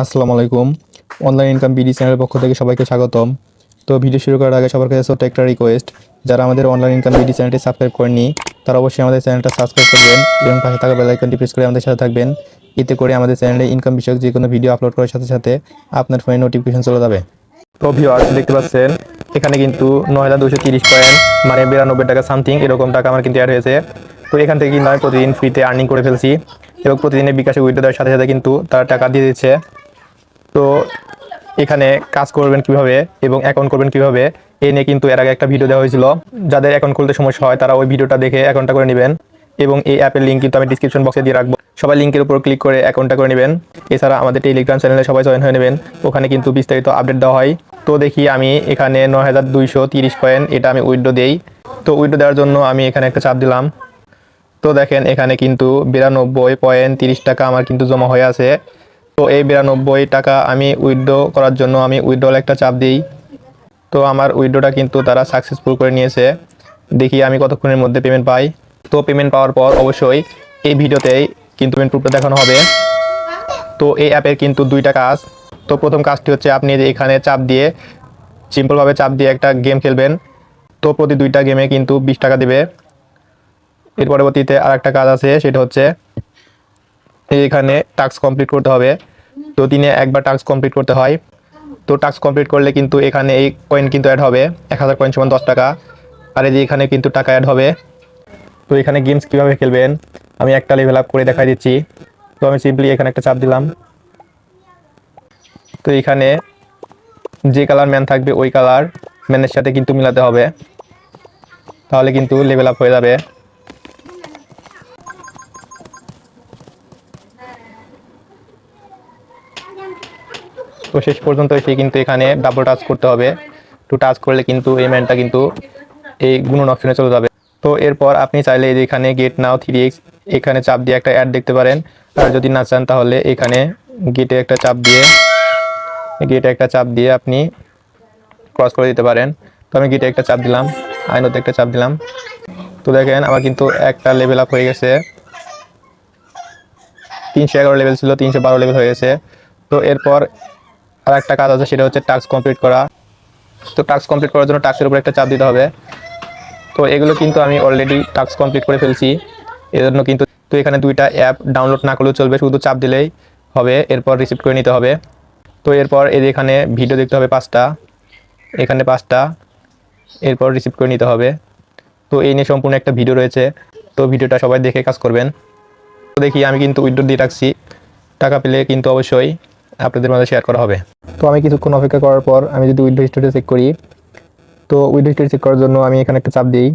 আসসালামু আলাইকুম। Online income BD চ্যানেলের পক্ষ থেকে সবাইকে স্বাগতম। তো ভিডিও শুরু করার আগে সবার কাছে ছোট্ট একটা রিকোয়েস্ট যারা আমাদের অনলাইন ইনকাম বিডি চ্যানেলটি সাবস্ক্রাইব করেননি, তারা অবশ্যই আমাদের চ্যানেলটা সাবস্ক্রাইব করবেন এবং পাশে থাকা বেল আইকনটি প্রেস করে আমাদের সাথে থাকবেন। এতে করে আমাদের চ্যানেলে ইনকাম বিষয়ক যে কোনো ভিডিও আপলোড করার সাথে সাথে আপনার ফোনে নোটিফিকেশন চলে যাবে। তো ভিউয়ার্স দেখতে পাচ্ছেন, এখানে কিন্তু নয় হাজার দুশো তিরিশ পয়েন্ট মানে বিরানব্বই টাকা সামথিং এরকম টাকা আমার কিন্তু অ্যাড হয়েছে। তো এখান থেকে কিন্তু আমি প্রতিদিন ফ্রিতে আর্নিং করে ফেলছি এবং প্রতিদিনের বিকাশে উইড্রো দেওয়ার সাথে সাথে কিন্তু তারা টাকা দিয়ে দিচ্ছে। তো এখানে কাজ করবেন কীভাবে এবং অ্যাকাউন্ট করবেন কীভাবে, এ নিয়ে কিন্তু এর আগে একটা ভিডিও দেওয়া হয়েছিল। যাদের অ্যাকাউন্ট খুলতে সমস্যা হয়, তারা ওই ভিডিওটা দেখে অ্যাকাউন্টটা করে নেবেন এবং এই অ্যাপের লিঙ্ক কিন্তু আমি ডিসক্রিপশন বক্সে দিয়ে রাখব। সবাই লিঙ্কের উপর ক্লিক করে অ্যাকাউন্টটা করে নেবেন। এছাড়া আমাদের টেলিগ্রাম চ্যানেলে সবাই জয়েন হয়ে নেবেন। ওখানে কিন্তু বিস্তারিত আপডেট দেওয়া হয়। তো দেখি আমি এখানে নয় হাজার দুইশো তিরিশ কয়েন এটা আমি উইড্রো দেই। তো উইড্রো দেওয়ার জন্য আমি এখানে একটা চাপ দিলাম। তো দেখেন এখানে কিন্তু বিরানব্বই পয়েন্ট তিরিশ টাকা আমার কিন্তু জমা হয়ে আছে। তো এই বিরানব্বই টাকা আমি উইথড্র করার জন্য আমি উইথড্রল একটা চাপ দিই। তো আমার উইথড্রটা কিন্তু তারা সাকসেসফুল করে নিয়েছে। দেখি আমি কতক্ষণের মধ্যে পেমেন্ট পাই। তো পেমেন্ট পাওয়ার পর অবশ্যই এই ভিডিওতেই কিন্তু পেমেন্ট প্রুফটা দেখানো হবে। তো এই অ্যাপের কিন্তু দুইটা কাজ। তো প্রথম কাজটি হচ্ছে আপনি এখানে চাপ দিয়ে সিম্পলভাবে চাপ দিয়ে একটা গেম খেলবেন। তো প্রতি দুইটা গেমে কিন্তু বিশ টাকা দেবে। এর পরবর্তীতে আর একটা কাজ আছে, সেটা হচ্ছে এখানে টাস্ক কমপ্লিট করতে হবে। তো দিনে একবার টাস্ক কমপ্লিট করতে হয়। তো টাস্ক কমপ্লিট করলে কিন্তু এখানে এই কয়েন কিন্তু অ্যাড হবে। এক হাজার কয়েন সমান দশ টাকা। আর এই যে এখানে কিন্তু টাকা অ্যাড হবে। তো এখানে গেমস কীভাবে খেলবেন? আমি একটা লেভেল আপ করে দেখাই দিচ্ছি। তো আমি সিম্পলি এখানে একটা চাপ দিলাম। তো এখানে যে কালার ম্যান থাকবে ওই কালার ম্যানের সাথে কিন্তু মিলাতে হবে। তাহলে কিন্তু লেভেল আপ হয়ে যাবে। তো শেষ পর্যন্ত এসে কিন্তু এখানে ডাবল টাচ করতে হবে। টু টাচ করলে কিন্তু এই ম্যানটা কিন্তু এই গুণন অপশনে চলে যাবে। তো এরপর আপনি চাইলে এখানে গেট নাও থ্রি এক্স এখানে চাপ দিয়ে একটা অ্যাড দেখতে পারেন। আর যদি না চান তাহলে এখানে গেটে একটা চাপ দিয়ে গেটে একটা চাপ দিয়ে আপনি ক্রস করে দিতে পারেন। তো আমি গেটে একটা চাপ দিলাম আইনতে একটা চাপ দিলাম। তো দেখেন আমার কিন্তু একটা লেভেল আপ হয়ে গেছে। তিনশো এগারো লেভেল ছিল, তিনশো বারো লেভেল হয়ে গেছে। তো এরপর আর একটা কাজ আছে, সেটা হচ্ছে টাস্ক কমপ্লিট করা। তো টাস্ক কমপ্লিট করার জন্য টাস্কের উপর একটা চাপ দিতে হবে। তো এগুলো কিন্তু আমি অলরেডি টাস্ক কমপ্লিট করে ফেলছি। এর জন্য কিন্তু তো এখানে দুইটা অ্যাপ ডাউনলোড না করলেও চলবে, শুধু চাপ দিলেই হবে, এরপর রিসিভ করে নিতে হবে। তো এরপর যে এখানে ভিডিও দেখতে হবে পাঁচটা। এখানে পাঁচটা, এরপর রিসিভ করে নিতে হবে। তো এই নিয়ে সম্পূর্ণ একটা ভিডিও রয়েছে। তো ভিডিওটা সবাই দেখে কাজ করবেন। তো দেখি আমি কিন্তু উইড্রো দিয়ে রাখছি। টাকা পেলে কিন্তু অবশ্যই। আপনাদের মাঝে শেয়ার করা হবে। তো আমি কিছুক্ষণ অপেক্ষা করার পর আমি যদি উইড্রো হিস্টোরি চেক করি, তো উইড্রো হিস্টোরি চেক করার জন্য আমি এখানে একটা চাপ দিই।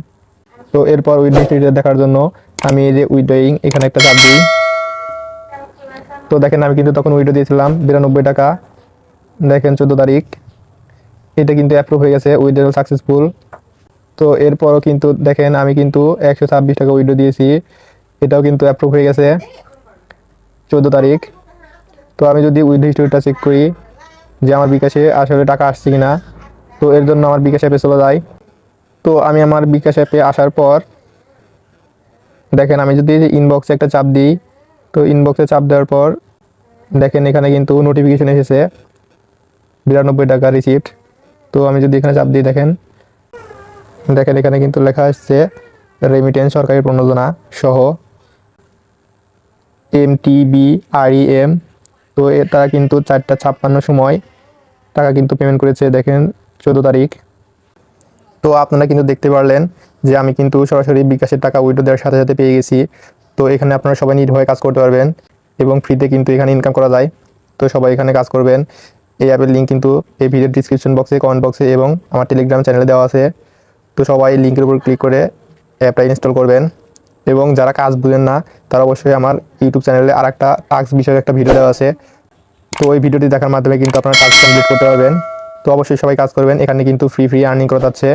তো এরপর উইড্রো হিস্টোরিটা দেখার জন্য আমি এই যে উইড্রোয়িং এখানে একটা চাপ দিই। তো দেখেন আমি কিন্তু তখন উইড্রো দিয়েছিলাম বিরানব্বই টাকা। দেখেন চোদ্দ তারিখ। এটা কিন্তু অ্যাপ্রুভ হয়ে গেছে উইড্রো সাকসেসফুল তো এরপরও কিন্তু দেখেন আমি কিন্তু একশো ছাব্বিশ টাকা উইড্রো দিয়েছি। এটাও কিন্তু অ্যাপ্রুভ হয়ে গেছে। চোদ্দ তারিখ। তো আমি যদি উইথ হিস্টোরিটা চেক করি যে আমার বিকাশে আসলে টাকা আসছে কি না তো এর জন্য আমার বিকাশ অ্যাপে চলে যাই তো আমি আমার বিকাশ অ্যাপে আসার পর, দেখেন আমি যদি ইনবক্সে একটা চাপ দিই, তো ইনবক্সে চাপ দেওয়ার পর, দেখেন এখানে কিন্তু নোটিফিকেশন এসেছে, বিরানব্বই টাকা রিসিপ্ট তো আমি যদি এখানে চাপ দিই, দেখেন দেখেন এখানে কিন্তু লেখা আসছে রেমিটেন্স সরকারি প্রণোদনা সহ M T B R M তো তারা কিন্তু চারটা ছাপ্পান্ন সময় টাকা কিন্তু পেমেন্ট করেছে, দেখেন চোদ্দ তারিখ। তো আপনারা কিন্তু দেখতে পারলেন যে আমি কিন্তু সরাসরি বিকাশের টাকা উইডো দেওয়ার সাথে সাথে পেয়ে গেছি। তো এখানে আপনারা সবাই নির্ভয়ে কাজ করতে পারবেন এবং ফ্রিতে কিন্তু এখানে ইনকাম করা যায়। তো সবাই এখানে কাজ করবেন। এই অ্যাপের লিঙ্ক কিন্তু এই ভিডিওর ডিসক্রিপশন বক্সে কমেন্ট বক্সে এবং আমার টেলিগ্রাম চ্যানেলে দেওয়া আছে। তো সবাই লিঙ্কের উপর ক্লিক করে অ্যাপটা ইনস্টল করবেন। এবং যারা কাজ বুঝেন না, তারা অবশ্যই আমার ইউটিউব চ্যানেলে আর একটা টাস্ক বিষয়ে একটা ভিডিও দেওয়া আছে। তো ওই ভিডিওটি দেখার মাধ্যমে কিন্তু আপনারা টাস্ক কমপ্লিট করতে পারবেন। তো অবশ্যই সবাই কাজ করবেন। এখানে কিন্তু ফ্রি ফ্রি আর্নিং করা যাচ্ছে।